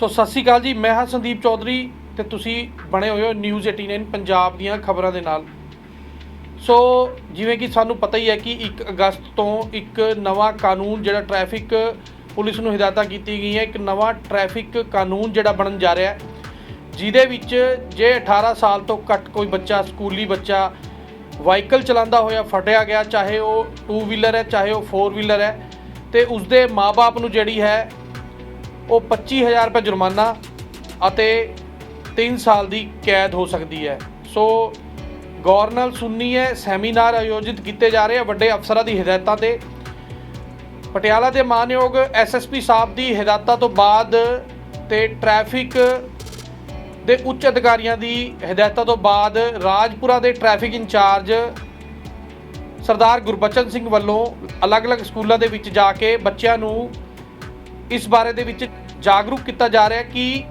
ਸੋ ਸਤਿ ਸ਼੍ਰੀ ਅਕਾਲ ਜੀ, ਮੈਂ ਹਾਂ ਸੰਦੀਪ ਚੌਧਰੀ ਤੇ ਤੁਸੀਂ ਬਣੇ ਹੋਏ ਹੋ ਨਿਊਜ਼ 89 ਪੰਜਾਬ ਦੀਆਂ ਖਬਰਾਂ ਦੇ ਨਾਲ। ਸੋ ਜਿਵੇਂ ਕਿ ਸਾਨੂੰ ਪਤਾ ਹੀ ਹੈ ਕਿ 1 ਅਗਸਤ ਤੋਂ ਇੱਕ ਨਵਾਂ ਕਾਨੂੰਨ ਜਿਹੜਾ ਟ੍ਰੈਫਿਕ ਪੁਲਿਸ ਨੂੰ ਹਦਾਇਤਾਂ ਕੀਤੀ ਗਈਆਂ ਇੱਕ ਨਵਾਂ ਟ੍ਰੈਫਿਕ ਕਾਨੂੰਨ ਜਿਹੜਾ ਬਣਨ ਜਾ ਰਿਹਾ ਹੈ, ਜਿਹਦੇ ਵਿੱਚ ਜੇ 18 ਸਾਲ ਤੋਂ ਘੱਟ ਕੋਈ ਬੱਚਾ, ਸਕੂਲੀ ਬੱਚਾ ਵਾਹੀਕਲ ਚਲਾਉਂਦਾ ਹੋਇਆ ਫਟਿਆ ਗਿਆ, ਚਾਹੇ ਉਹ 2 ਵੀਲਰ ਹੈ, ਚਾਹੇ ਉਹ 4 ਵੀਲਰ ਹੈ, ਤੇ ਉਸਦੇ ਮਾਪੇ ਨੂੰ ਜਿਹੜੀ ਹੈ ਉਹ 25000 ਰੁਪਏ ਜੁਰਮਾਨਾ ਅਤੇ 3 ਸਾਲ ਦੀ ਕੈਦ ਹੋ ਸਕਦੀ ਹੈ। ਸੋ ਗੌਰ ਨਾਲ ਸੁਣਨੀ ਹੈ, ਸੈਮੀਨਾਰ ਆਯੋਜਿਤ ਕੀਤੇ ਜਾ ਰਹੇ ਆ ਵੱਡੇ ਅਫਸਰਾਂ ਦੀ ਹਦਾਇਤਾਂ ਤੇ। ਪਟਿਆਲਾ ਦੇ ਮਾਨਯੋਗ ਐਸਐਸਪੀ ਸਾਹਿਬ ਦੀ ਹਦਾਇਤਾਂ ਤੋਂ ਬਾਅਦ ਤੇ ਟ੍ਰੈਫਿਕ ਦੇ ਉੱਚ ਅਧਿਕਾਰੀਆਂ ਦੀ ਹਦਾਇਤਾਂ ਤੋਂ ਬਾਅਦ ਰਾਜਪੁਰਾ ਦੇ traffic in charge Sardar Gurbachan Singh ਵੱਲੋਂ ਅਲੱਗ-ਅਲੱਗ ਸਕੂਲਾਂ ਦੇ ਵਿੱਚ ਜਾ ਕੇ ਬੱਚਿਆਂ ਨੂੰ ਇਸ ਬਾਰੇ ਦੇ ਵਿੱਚ ਜਾਗਰੂਕ ਕੀਤਾ ਜਾ ਰਿਹਾ ਕਿ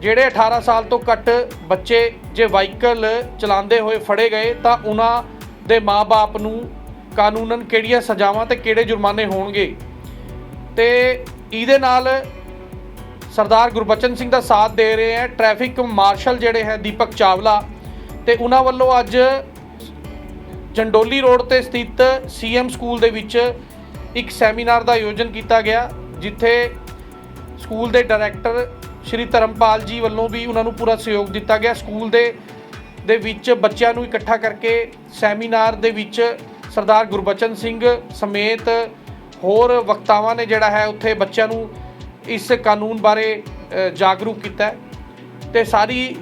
ਜਿਹੜੇ 18 ਸਾਲ ਤੋਂ ਘੱਟ ਬੱਚੇ ਜੇ ਵਾਹੀਕਲ ਚਲਾਉਂਦੇ ਹੋਏ ਫੜੇ ਗਏ, ਤਾਂ ਉਹਨਾਂ ਦੇ ਮਾਪੇ ਨੂੰ ਕਾਨੂੰਨਨ ਕਿਹੜੀਆਂ ਸਜ਼ਾਵਾਂ ਤੇ ਕਿਹੜੇ ਜੁਰਮਾਨੇ ਹੋਣਗੇ? ਤੇ ਇਹਦੇ ਨਾਲ ਸਰਦਾਰ ਗੁਰਬਚਨ ਸਿੰਘ ਦਾ ਸਾਥ ਦੇ ਰਹੇ ਹੈ, ਟ੍ਰੈਫਿਕ ਮਾਰਸ਼ਲ ਜਿਹੜੇ ਹੈ ਦੀਪਕ ਚਾਵਲਾ ਤੇ ਉਹਨਾਂ ਵੱਲੋਂ ਅੱਜ ਜੰਡੋਲੀ ਰੋਡ ਤੇ ਸਥਿਤ ਸੀਐਮ ਸਕੂਲ ਦੇ ਵਿੱਚ ਇੱਕ ਸੈਮੀਨਾਰ ਦਾ ਆਯੋਜਨ ਕੀਤਾ ਗਿਆ। ਜਿੱਥੇ ਸਕੂਲ ਦੇ ਡਾਇਰੈਕਟਰ ਸ਼੍ਰੀ ਧਰਮਪਾਲ ਜੀ ਵੱਲੋਂ ਵੀ ਉਹਨਾਂ ਨੂੰ ਪੂਰਾ ਸਹਿਯੋਗ ਦਿੱਤਾ ਗਿਆ। ਸਕੂਲ ਦੇ ਦੇ ਵਿੱਚ ਬੱਚਿਆਂ ਨੂੰ ਇਕੱਠਾ ਕਰਕੇ ਸੈਮੀਨਾਰ ਦੇ ਵਿੱਚ ਸਰਦਾਰ ਗੁਰਬਚਨ ਸਿੰਘ ਸਮੇਤ ਹੋਰ ਵਕਤਾਵਾਂ ਨੇ ਜਿਹੜਾ ਹੈ ਉੱਥੇ ਬੱਚਿਆਂ ਨੂੰ ਇਸ ਕਾਨੂੰਨ ਬਾਰੇ ਜਾਗਰੂਕ ਕੀਤਾ ਹੈ। ਤੇ ਸਾਰੀ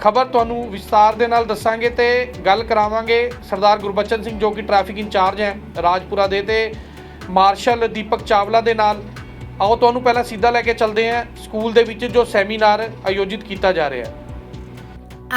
ਖਬਰ ਤੁਹਾਨੂੰ ਵਿਸਤਾਰ ਦੇ ਨਾਲ ਦੱਸਾਂਗੇ ਤੇ ਗੱਲ ਕਰਾਵਾਂਗੇ ਸਰਦਾਰ ਗੁਰਬਚਨ ਸਿੰਘ ਜੋ ਕਿ ਟ੍ਰੈਫਿਕ ਇੰਚਾਰਜ ਹੈ ਰਾਜਪੁਰਾ ਦੇ ਤੇ ਮਾਰਸ਼ਲ ਦੀਪਕ ਚਾਵਲਾ ਦੇ ਨਾਲ। ਆਓ ਤੁਹਾਨੂੰ ਪਹਿਲਾਂ ਸਿੱਧਾ ਲੈ ਕੇ ਚੱਲਦੇ ਹਾਂ ਸਕੂਲ ਦੇ ਵਿੱਚ ਜੋ ਸੈਮੀਨਾਰ ਆਯੋਜਿਤ ਕੀਤਾ ਜਾ ਰਿਹਾ ਹੈ।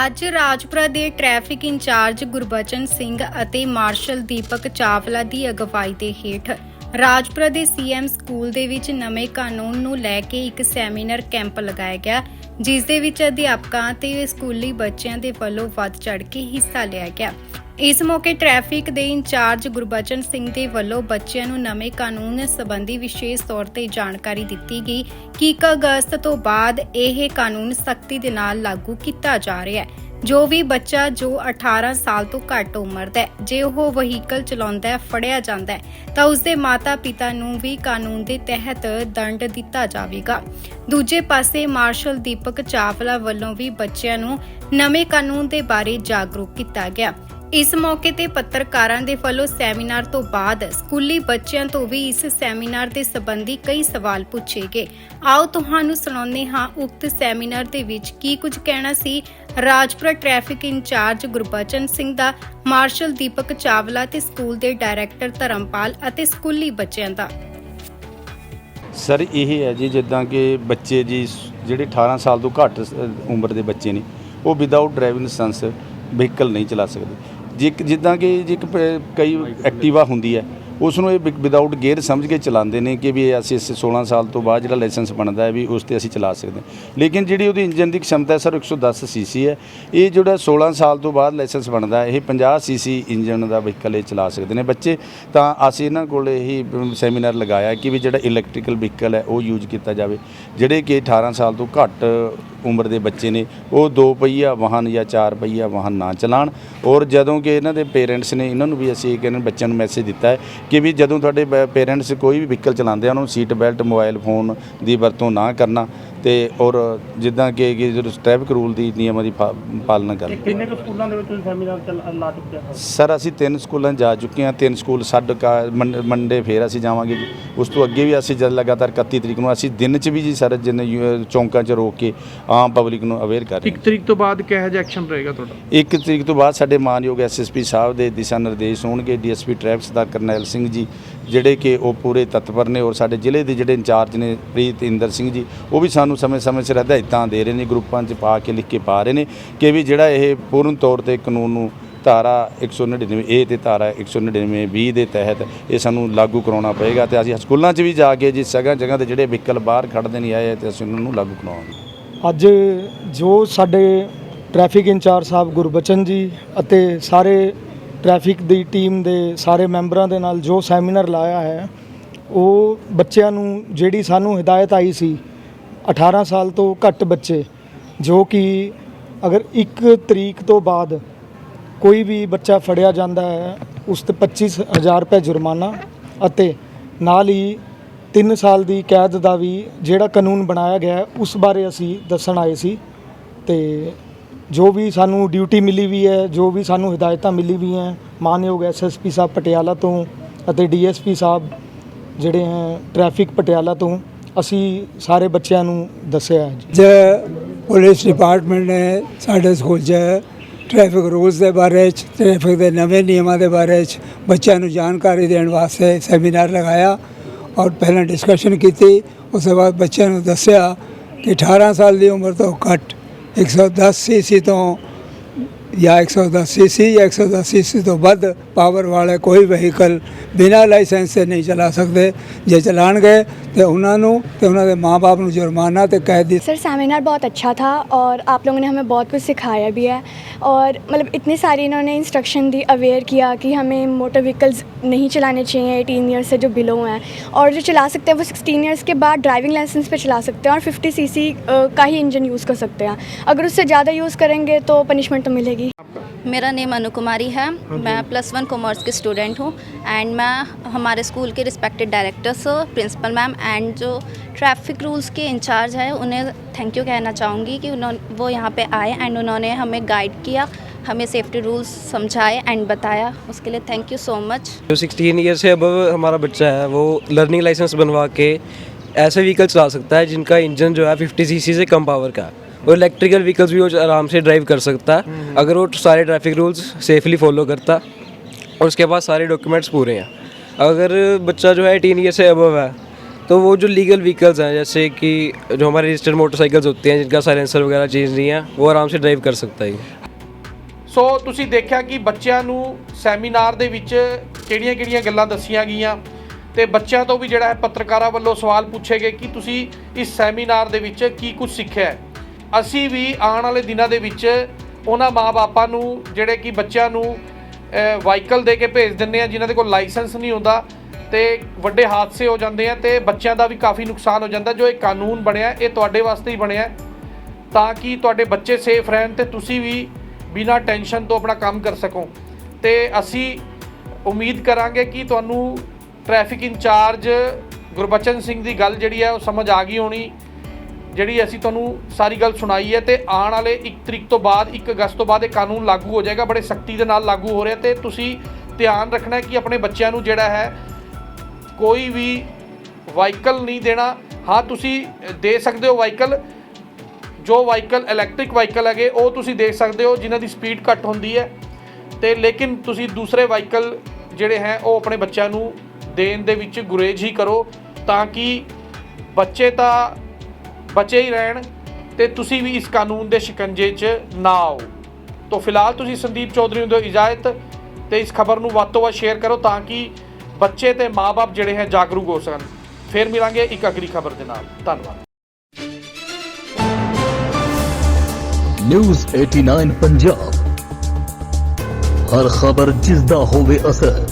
ਅੱਜ ਰਾਜਪੁਰਾ ਦੇ ਟ੍ਰੈਫਿਕ ਇੰਚਾਰਜ ਗੁਰਬਚਨ ਸਿੰਘ ਅਤੇ ਮਾਰਸ਼ਲ ਦੀਪਕ ਚਾਵਲਾ ਦੀ ਅਗਵਾਈ ਦੇ ਹੇਠ ਰਾਜਪੁਰਾ ਦੇ ਸੀਐਮ ਸਕੂਲ ਦੇ ਵਿੱਚ ਨਵੇਂ ਕਾਨੂੰਨ ਨੂੰ ਲੈ ਕੇ ਇੱਕ ਸੈਮੀਨਾਰ ਕੈਂਪ ਲਗਾਇਆ ਗਿਆ, ਜਿਸ ਦੇ ਵਿੱਚ ਅਧਿਆਪਕਾਂ ਤੇ ਸਕੂਲੀ ਬੱਚਿਆਂ ਦੇ ਵੱਲੋਂ ਵੱਧ ਚੜ ਕੇ ਹਿੱਸਾ ਲਿਆ ਗਿਆ। ਇਸ ਮੌਕੇ ਟ੍ਰੈਫਿਕ ਦੇ ਇੰਚਾਰਜ ਗੁਰਬਚਨ ਸਿੰਘ ਦੇ ਵੱਲੋਂ ਬੱਚਿਆਂ ਨੂੰ ਨਵੇਂ ਕਾਨੂੰਨ ਸੰਬੰਧੀ ਵਿਸ਼ੇਸ਼ ਤੌਰ ਤੇ ਜਾਣਕਾਰੀ ਦਿੱਤੀ ਗਈ ਕਿ 1 ਅਗਸਤ ਤੋਂ ਬਾਅਦ ਇਹ ਕਾਨੂੰਨ ਸਖਤੀ ਦੇ ਨਾਲ ਲਾਗੂ ਕੀਤਾ ਜਾ ਰਿਹਾ ਹੈ। ਜੋ ਵੀ ਬੱਚਾ ਜੋ 18 ਸਾਲ ਤੋਂ ਘੱਟ ਉਮਰ ਦਾ ਹੈ, ਜੇ ਉਹ ਵਹੀਕਲ ਚਲਾਉਂਦਾ ਹੈ, ਫੜਿਆ ਜਾਂਦਾ ਹੈ, ਤਾਂ ਉਸਦੇ ਮਾਤਾ-ਪਿਤਾ ਨੂੰ ਵੀ ਕਾਨੂੰਨ ਦੇ ਤਹਿਤ ਦੰਡ ਦਿੱਤਾ ਜਾਵੇਗਾ। ਦੂਜੇ ਪਾਸੇ ਮਾਰਸ਼ਲ ਦੀਪਕ ਚਾਵਲਾ ਵੱਲੋਂ ਵੀ ਬੱਚਿਆਂ ਨੂੰ ਨਵੇਂ ਕਾਨੂੰਨ ਦੇ ਬਾਰੇ ਜਾਗਰੂਕ ਕੀਤਾ ਗਿਆ। ਇਸ ਮੌਕੇ ਤੇ ਪੱਤਰਕਾਰਾਂ ਦੇ ਵੱਲੋਂ ਸੈਮੀਨਾਰ ਤੋਂ ਬਾਅਦ ਸਕੂਲੀ ਬੱਚਿਆਂ ਤੋਂ ਵੀ ਇਸ ਸੈਮੀਨਾਰ ਦੇ ਸੰਬੰਧੀ ਕਈ ਸਵਾਲ ਪੁੱਛੇ ਗਏ। ਆਓ ਤੁਹਾਨੂੰ ਸੁਣਾਉਂਦੇ ਹਾਂ ਉਕਤ ਸੈਮੀਨਾਰ ਦੇ ਵਿੱਚ ਕੀ ਕੁਝ ਕਹਿਣਾ ਸੀ। ਰਾਜਪੁਰਾ ਟ੍ਰੈਫਿਕ ਇੰਚਾਰਜ ਗੁਰਬਚਨ ਸਿੰਘ ਦਾ, ਮਾਰਸ਼ਲ ਦੀਪਕ ਚਾਵਲਾ ਤੇ ਸਕੂਲ ਦੇ ਡਾਇਰੈਕਟਰ ਧਰਮਪਾਲ ਅਤੇ ਸਕੂਲੀ ਬੱਚਿਆਂ ਦਾ। ਸਰ, ਇਹ ਹੈ ਜੀ ਜਿੱਦਾਂ ਕਿ ਬੱਚੇ ਜੀ ਜਿਹੜੇ 18 ਸਾਲ ਤੋਂ ਘੱਟ ਉਮਰ ਦੇ ਬੱਚੇ ਨੇ, ਉਹ ਵਿਦਆਊਟ ਡਰਾਈਵਿੰਗ ਲਾਇਸੈਂਸ ਵਹੀਕਲ ਨਹੀਂ ਚਲਾ ਸਕਦੇ। ਜੇ ਜਿੱਦਾਂ ਕਿ ਜੇ ਇੱਕ ਪ- ਕਈ ਐਕਟਿਵਾ ਹੁੰਦੀ ਹੈ। ਉਸ ਨੂੰ ਇਹ ਵਿਦਆਊਟ ਗੇਅਰ ਸਮਝ ਕੇ ਚਲਾਉਂਦੇ ਨੇ ਕਿ ਵੀ ਇਹ ਅਸੀਂ ਇਸ 16 ਸਾਲ ਤੋਂ ਬਾਅਦ ਜਿਹੜਾ ਲਾਇਸੈਂਸ ਬਣਦਾ ਹੈ ਵੀ ਉਸ ਤੇ ਅਸੀਂ ਚਲਾ ਸਕਦੇ ਹਾਂ। ਲੇਕਿਨ ਜਿਹੜੀ ਉਹਦੀ ਇੰਜਨ ਦੀ ਖਮਤਾ ਹੈ, ਸਰ 110 ਸੀਸੀ ਹੈ। ਇਹ ਜਿਹੜਾ 16 ਸਾਲ ਤੋਂ ਬਾਅਦ ਲਾਇਸੈਂਸ ਬਣਦਾ ਹੈ, ਇਹ 50 ਸੀਸੀ ਇੰਜਨ ਦਾ ਵਹੀਕਲ ਇਹ ਚਲਾ ਸਕਦੇ ਨੇ। ਬੱਚੇ, ਤਾਂ ਅਸੀਂ ਇਹਨਾਂ ਕੋਲ ਇਹੀ ਸੈਮੀਨਾਰ ਲਗਾਇਆ ਕਿ ਵੀ ਜਿਹੜਾ ਇਲੈਕਟ੍ਰੀਕਲ ਵਹੀਕਲ ਹੈ, ਉਹ ਯੂਜ਼ ਕੀਤਾ ਜਾਵੇ। ਜਿਹੜੇ ਕਿ 18 ਸਾਲ ਤੋਂ ਘੱਟ ਉਮਰ ਦੇ ਬੱਚੇ ਨੇ, ਉਹ ਦੋ ਪਹੀਆ ਵਾਹਨ ਜਾਂ ਚਾਰ ਪਹੀਆ ਵਾਹਨ ਨਾ ਚਲਾਣ ਔਰ ਜਦੋਂ ਕਿ ਇਹਨਾਂ ਦੇ ਪੇਰੈਂਟਸ ਨੇ, ਇਹਨਾਂ ਨੂੰ ਵੀ ਅਸੀਂ ਇਹ ਕਹਿੰਦੇ ਬੱਚਿਆਂ ਨੂੰ ਮੈਸੇਜ ਦਿੱਤਾ ਹੈ ਕਿ ਵੀ ਜਦੋਂ ਤੁਹਾਡੇ ਪੇਰੈਂਟਸ ਕੋਈ ਵੀ ਵਹੀਕਲ ਚਲਾਉਂਦੇ ਆ, ਉਹਨਾਂ ਨੂੰ ਸੀਟ ਬੈਲਟ ਮੋਬਾਈਲ ਫੋਨ ਦੀ ਵਰਤੋਂ ਨਾ ਕਰਨਾ ਤੇ ਔਰ ਜਿੱਦਾਂ ਕਿ ਕਿ ਜਦੋਂ ਟ੍ਰੈਫਿਕ ਰੂਲ ਦੀ ਨਿਯਮਾਂ ਦੀ ਪਾ- ਪਾਲਣਾ ਕਰਨੀ। ਕਿੰਨੇ ਕੁ ਸਕੂਲਾਂ ਦੇ ਵਿੱਚ ਤੁਸੀਂ ਸੈਮੀਨਾਰ ਚੱਲ ਲਾ ਚੁੱਕੇ ਹੋ? ਸਰ ਅਸੀਂ ਤਿੰਨ ਸਕੂਲਾਂ 'ਚ ਜਾ ਚੁੱਕੇ ਹਾਂ ਤਿੰਨ ਸਕੂਲ ਛੱਡ ਕਾ ਮੰਡ- ਮੰਡੇ ਫੇਰ ਅਸੀਂ ਜਾਵਾਂਗੇ। ਜੀ ਉਸ ਤੋਂ ਅੱਗੇ ਵੀ ਅਸੀਂ ਜਦ ਲਗਾਤਾਰ 31 ਤਰੀਕ ਨੂੰ ਅਸੀਂ ਦਿਨ 'ਚ ਵੀ ਜੀ ਸਰ ਜਿੰਨੇ ਯੂ- ਚੌਂਕਾਂ 'ਚ ਰੋਕ ਕੇ ਆਮ ਪਬਲਿਕ ਨੂੰ ਅਵੇਅਰ ਕਰ ਰਹੇ ਇੱਕ ਤਰੀਕ ਤੋਂ ਬਾਅਦ ਕਿਹੋ ਜਿਹਾ ਐਕਸ਼ਨ ਰਹੇਗਾ ਤੁਹਾਡਾ? ਹਾਂ। ਇੱਕ ਤਰੀਕ ਤੋਂ ਬਾਅਦ ਸਾਡੇ ਮਾਨਯੋਗ ਐਸਐਸਪੀ ਸਾਹਿਬ ਦੇ ਦਿਸ਼ਾ ਨਿਰਦੇਸ਼ ਹੋਣਗੇ। ਡੀਐਸਪੀ ਟ੍ਰੈਫਿਕ ਦਾ ਕਰਨੈਲ ਸਿੰਘ ਜੀ ਜਿਹੜੇ ਕਿ ਉਹ ਪੂਰੇ ਤਤਪਰ ਨੇ ਔਰ ਸਾਡੇ ਜ਼ਿਲ੍ਹੇ ਦੇ ਜਿਹੜੇ ਇੰਚਾਰਜ ਨੇ ਪ੍ਰੀਤ ਇੰਦਰ ਸਿੰਘ ਜੀ, ਉਹ ਵੀ ਸਾਨੂੰ ਸਮੇਂ-ਸਮੇਂ ਸਿਰ ਹਦਾਇਤਾਂ ਦੇ ਰਹੇ ਨੇ, ਗਰੁੱਪਾਂ 'ਚ ਪਾ ਕੇ ਲਿਖ ਕੇ ਪਾ ਰਹੇ ਨੇ ਕਿ ਵੀ ਜਿਹੜਾ ਇਹ ਪੂਰਨ ਤੌਰ ਤੇ ਕਾਨੂੰਨ ਨੂੰ ਧਾਰਾ 199 ਏ ਤੇ ਧਾਰਾ 199 ਬੀ ਦੇ ਤਹਿਤ ਇਹ ਸਾਨੂੰ ਲਾਗੂ ਕਰਾਉਣਾ ਪਏਗਾ ਤੇ ਅਸੀਂ ਸਕੂਲਾਂ 'ਚ ਵੀ ਜਾ ਕੇ ਜੀ ਸਗਾਂ ਜਗ੍ਹਾ ਤੇ ਜਿਹੜੇ ਵਹੀਕਲ ਬਾਹਰ ਖੜਦੇ ਨਹੀਂ ਆਏ ਤੇ ਅਸੀਂ ਉਹਨਾਂ ਨੂੰ ਲਾਗੂ ਕਰਾਵਾਂਗੇ। ਅੱਜ ਜੋ ਸਾਡੇ ਟ੍ਰੈਫਿਕ ਇੰਚਾਰਜ ਸਾਹਿਬ ਗੁਰਬਚਨ ਜੀ ਅਤੇ ਸਾਰੇ ਟ੍ਰੈਫਿਕ ਦੀ ਟੀਮ ਦੇ ਸਾਰੇ ਮੈਂਬਰਾਂ ਦੇ ਨਾਲ ਜੋ ਸੈਮੀਨਾਰ ਲਾਇਆ ਹੈ, ਉਹ ਬੱਚਿਆਂ ਨੂੰ ਜਿਹੜੀ ਸਾਨੂੰ ਹਦਾਇਤ ਆਈ ਸੀ 18 ਸਾਲ ਤੋਂ ਘੱਟ ਬੱਚੇ, ਜੋ ਕਿ ਅਗਰ 1 ਤਰੀਕ ਤੋਂ ਬਾਅਦ ਕੋਈ ਵੀ ਬੱਚਾ ਫੜਿਆ ਜਾਂਦਾ ਹੈ, ਉਸ ਤੇ 25000 ਰੁਪਏ ਜੁਰਮਾਨਾ ਅਤੇ ਨਾਲ ਹੀ 3 ਸਾਲ ਦੀ ਕੈਦ ਦਾ ਵੀ ਜਿਹੜਾ ਕਾਨੂੰਨ ਬਣਾਇਆ ਗਿਆ ਉਸ ਬਾਰੇ ਅਸੀਂ ਦੱਸਣ ਆਏ ਸੀ ਤੇ ਜੋ ਵੀ ਸਾਨੂੰ ਡਿਊਟੀ ਮਿਲੀ ਵੀ ਹੈ, ਜੋ ਵੀ ਸਾਨੂੰ ਹਦਾਇਤਾਂ ਮਿਲੀ ਵੀ ਹੈ, ਮਾਨਯੋਗ ਐਸਐਸਪੀ ਸਾਹਿਬ ਪਟਿਆਲਾ ਤੋਂ ਅਤੇ ਡੀਐਸਪੀ ਸਾਹਿਬ ਜਿਹੜੇ ਹੈ ਟ੍ਰੈਫਿਕ ਪਟਿਆਲਾ ਤੋਂ, ਅਸੀਂ ਸਾਰੇ ਬੱਚਿਆਂ ਨੂੰ ਦੱਸਿਆ ਹੈ ਜ। ਪੁਲਿਸ ਡਿਪਾਰਟਮੈਂਟ ਨੇ ਸਾਡੇ ਸਕੂਲ 'ਚ ਟ੍ਰੈਫਿਕ ਰੂਲਸ ਦੇ ਬਾਰੇ 'ਚ, ਟ੍ਰੈਫਿਕ ਦੇ ਨਵੇਂ ਨਿਯਮਾਂ ਦੇ ਬਾਰੇ 'ਚ, ਬੱਚਿਆਂ ਨੂੰ ਜਾਣਕਾਰੀ ਦੇਣ ਵਾਸਤੇ ਸੈਮੀਨਾਰ ਲਗਾਇਆ ਔਰ ਪਹਿਲਾਂ ਡਿਸਕਸ਼ਨ ਕੀਤੀ, ਉਸ ਤੋਂ ਬਾਅਦ ਬੱਚਿਆਂ ਨੂੰ ਦੱਸਿਆ ਕਿ 18 ਸਾਲ ਦੀ ਉਮਰ ਤੋਂ ਘੱਟ 110 ਸੀਸੀ ਤੋਂ ਜਾਂ 110 ਸੀਸੀ ਜਾਂ 110 ਸੀਸੀ ਤੋਂ ਵੱਧ ਪਾਵਰ ਵਾਲੇ ਕੋਈ ਵਹੀਕਲ ਬਿਨਾਂ ਲਾਇਸੈਂਸ ਦੇ ਨਹੀਂ ਚਲਾ ਸਕਦੇ ਜੇ ਚਲਾਣਗੇ ਤੇ ਉਹਨਾਂ ਨੂੰ ਤੇ ਉਹਨਾਂ ਦੇ ਮਾਪੇ ਨੂੰ ਜੁਰਮਾਨਾ ਤੇ ਕੈਦ ਦੀ सर सेमिनार बहुत अच्छा था और आप लोगों ने हमें बहुत कुछ सिखाया भी है और मतलब इतने सारे इन्होंने इंस्ट्रक्शन दी अवेयर किया कि हमें मोटर व्हीकल्स नहीं चलाने चाहिए एटीन ईयर्स से जो बिलो हैं और जो चला सकते हैं वो सिक्सटीन ईयर्स के बाद ड्राइविंग लाइसेंस पे चला सकते हैं और फिफ्टी सी सी का ही इंजन यूज़ कर सकते हैं अगर उससे ज़्यादा यूज़ करेंगे तो पनिशमेंट तो मिलेगी मेरा नेम अनु कुमारी है मैं प्लस वन कॉमर्स की स्टूडेंट हूँ एंड मैं हमारे स्कूल के respected directors principal ma'am and जो ट्रैफ़िक रूल्स के इंचार्ज हैं उन्हें थैंक यू कहना चाहूँगी कि उन्होंने वो यहाँ पे आए एंड उन्होंने हमें गाइड किया हमें सेफ्टी रूल्स समझाए एंड बताया। उसके लिए थैंक यू सो मच जो 16 ईयर से अब हमारा बच्चा है वो लर्निंग लाइसेंस बनवा के ऐसे व्हीकल चला सकता है जिनका इंजन जो है 50 सी से कम पावर का है। और इलेक्ट्रिकल व्हीकल्स भी वो आराम से ड्राइव कर सकता है अगर वो सारे ट्रैफिक रूल्स सेफली फॉलो करता और उसके पास सारे डॉक्यूमेंट्स पूरे हैं अगर बच्चा जो है एटीन ईयर से अबव है तो वो जो लीगल व्हीकल्स हैं जैसे कि जो हमारे रजिस्टर्ड मोटरसाइकिल्स होते हैं जिनका साइलेंसर वगैरह चेंज नहीं है वो आराम से ड्राइव कर सकता है ਸੋ ਤੁਸੀਂ ਦੇਖਿਆ ਕਿ ਬੱਚਿਆਂ ਨੂੰ ਸੈਮੀਨਾਰ ਦੇ ਵਿੱਚ ਕਿਹੜੀਆਂ-ਕਿਹੜੀਆਂ ਗੱਲਾਂ ਦੱਸੀਆਂ ਗਈਆਂ ਤੇ ਬੱਚਿਆਂ ਤੋਂ ਵੀ ਜਿਹੜਾ ਹੈ ਪੱਤਰਕਾਰਾਂ ਵੱਲੋਂ ਸਵਾਲ ਪੁੱਛੇ ਗਏ ਕਿ ਤੁਸੀਂ ਇਸ ਸੈਮੀਨਾਰ ਦੇ ਵਿੱਚ ਕੀ ਕੁਝ ਸਿੱਖਿਆ ਹੈ ਅਸੀਂ ਵੀ ਆਉਣ ਵਾਲੇ ਦਿਨਾਂ ਦੇ ਵਿੱਚ ਉਹਨਾਂ ਮਾਪੇ ਨੂੰ, ਜਿਹੜੇ ਕਿ ਬੱਚਿਆਂ ਨੂੰ ਵਾਹੀਕਲ ਦੇ ਕੇ ਭੇਜ ਦਿੰਦੇ ਆ ਜਿਨ੍ਹਾਂ ਦੇ ਕੋਲ ਲਾਇਸੈਂਸ ਨਹੀਂ ਹੁੰਦਾ ਤੇ ਵੱਡੇ ਹਾਦਸੇ ਹੋ ਜਾਂਦੇ ਆ ਤੇ ਬੱਚਿਆਂ ਦਾ ਵੀ ਕਾਫੀ ਨੁਕਸਾਨ ਹੋ ਜਾਂਦਾ, ਜੋ ਇਹ ਕਾਨੂੰਨ ਬਣਿਆ, ਇਹ ਤੁਹਾਡੇ ਵਾਸਤੇ ਹੀ ਬਣਿਆ। ਤਾਂ ਕਿ ਤੁਹਾਡੇ ਬੱਚੇ ਸੇਫ ਰਹਿਣ ਤੇ ਤੁਸੀਂ ਵੀ ਬਿਨਾਂ ਟੈਨਸ਼ਨ ਤੋਂ ਆਪਣਾ ਕੰਮ ਕਰ ਸਕੋ। ਤੇ ਅਸੀਂ ਉਮੀਦ ਕਰਾਂਗੇ ਕਿ ਤੁਹਾਨੂੰ traffic in charge Gurbachan Singh ਦੀ ਗੱਲ ਜਿਹੜੀ ਹੈ ਉਹ ਸਮਝ ਆ ਗਈ ਹੋਣੀ। ਜਿਹੜੀ ਅਸੀਂ ਤੁਹਾਨੂੰ ਸਾਰੀ ਗੱਲ ਸੁਣਾਈ ਹੈ ਤੇ ਆਉਣ ਵਾਲੇ 1 ਤਰੀਕ ਤੋਂ ਬਾਅਦ 1 ਅਗਸਤ ਤੋਂ ਬਾਅਦ ਇਹ ਕਾਨੂੰਨ ਲਾਗੂ ਹੋ ਜਾਏਗਾ, ਬੜੇ ਸਖਤੀ ਦੇ ਨਾਲ ਲਾਗੂ ਹੋ ਰਿਹਾ ਤੇ ਤੁਸੀਂ ਧਿਆਨ ਰੱਖਣਾ ਹੈ ਕਿ ਆਪਣੇ ਬੱਚਿਆਂ ਨੂੰ ਜਿਹੜਾ ਹੈ ਕੋਈ ਵੀ ਵਾਹੀਕਲ ਨਹੀਂ ਦੇਣਾ। ਹਾਂ, ਤੁਸੀਂ ਦੇ ਸਕਦੇ ਹੋ ਵਾਹੀਕਲ, ਜੋ ਵਾਹੀਕਲ ਇਲੈਕਟ੍ਰਿਕ ਵਾਹੀਕਲ ਹੈਗੇ, ਉਹ ਤੁਸੀਂ ਦੇਖ ਸਕਦੇ ਹੋ, ਜਿਨ੍ਹਾਂ ਦੀ ਸਪੀਡ ਘੱਟ ਹੁੰਦੀ ਹੈ। ਤੇ ਲੇਕਿਨ ਤੁਸੀਂ ਦੂਸਰੇ ਵਾਹੀਕਲ ਜਿਹੜੇ ਹੈ, ਉਹ ਆਪਣੇ ਬੱਚਿਆਂ ਨੂੰ ਦੇਣ ਦੇ ਵਿੱਚ ਗੁਰੇਜ਼ ਹੀ ਕਰੋ, ਤਾਂ ਕਿ ਬੱਚੇ ਤਾਂ ਬਚੇ ਹੀ ਰਹਿਣ ਤੇ ਤੁਸੀਂ ਵੀ ਇਸ ਕਾਨੂੰਨ ਦੇ ਸ਼ਿਕੰਜੇ 'ਚ ਨਾ ਆਓ। ਤੋਂ ਫਿਲਹਾਲ ਤੁਸੀਂ ਸੰਦੀਪ ਚੌਧਰੀ ਨੂੰ ਦਿਓ ਇਜਾਜ਼ਤ ਤੇ ਇਸ ਖਬਰ ਨੂੰ ਵੱਧ ਤੋਂ ਵੱਧ ਸ਼ੇਅਰ ਕਰੋ ਤਾਂ ਕਿ ਬੱਚੇ ਤੇ ਮਾਪੇ ਜਿਹੜੇ ਹੈ ਜਾਗਰੂਕ ਹੋ ਸਕਣ। ਫਿਰ ਮਿਲਾਂਗੇ ਇੱਕ ਅਗਲੀ ਖਬਰ ਦੇ ਨਾਲ। ਧੰਨਵਾਦ। ਨਿਊਜ਼ 89 ਪੰਜਾਬ ਹਰ ਖਬਰ ਜਿਸ ਦਾ ਹੋਵੇ ਅਸਰ।